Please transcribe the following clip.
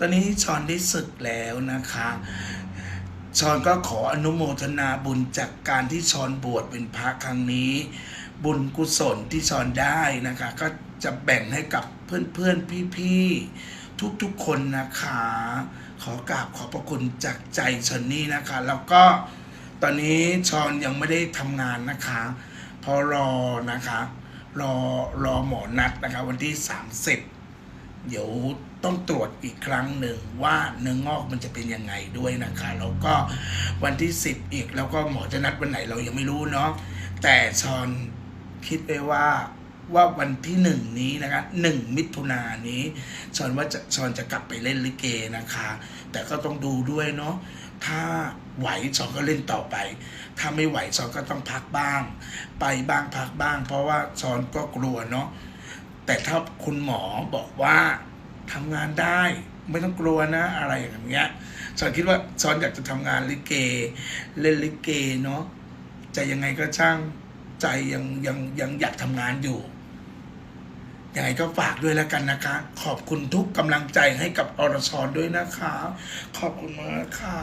ตอนนี้ชอนได้ศึกแล้วนะคะชอนก็ขออนุโมทนาบุญจากการที่ชอนบวชเป็นพระครั้งนี้ บุญกุศลที่ชอนได้นะคะ ก็จะแบ่งให้กับเพื่อนๆพี่ๆทุกๆคนนะคะ ขอกราบขอบพระคุณจากใจชอนนี่นะคะ แล้วก็ตอนนี้ชอนยังไม่ได้ทำงานนะคะ พอรอนะคะ รอรอหมอนัดนะคะ วันที่ 30 เดี๋ยวต้องตรวจอีกครั้งหนึ่งว่าเนื้องอกมันจะเป็นยังไงด้วยนะคะแล้วก็วันที่ 10 อีกแล้วก็หมอจะนัดวันไหนเรายังไม่รู้เนาะแต่ชอนคิดไปว่าว่าวันที่หนึ่งนี้นะคะหนึ่งมิถุนายนนี้ชอนว่าจะชอนจะกลับไปเล่นลิเกนะคะ แต่ก็ต้องดูด้วยเนาะถ้าไหวชอนก็เล่นต่อไป ถ้าไม่ไหวชอนก็ต้องพักบ้าง ไปบ้างพักบ้าง เพราะว่าชอนก็กลัวเนาะ แต่ถ้าคุณหมอบอกว่าทำงานได้ไม่ต้องกลัวนะอะไรอย่างเงี้ยชอนคิดว่าชอนอยากจะทำงานลิเก เล่นลิเกเนาะจะยังไงก็ช่างใจยังยังยังอยากทำงานอยู่ยังไงก็ฝากด้วยแล้วกันนะคะ ขอบคุณทุกกำลังใจให้กับอรชรด้วยนะคะ ขอบคุณมากค่ะ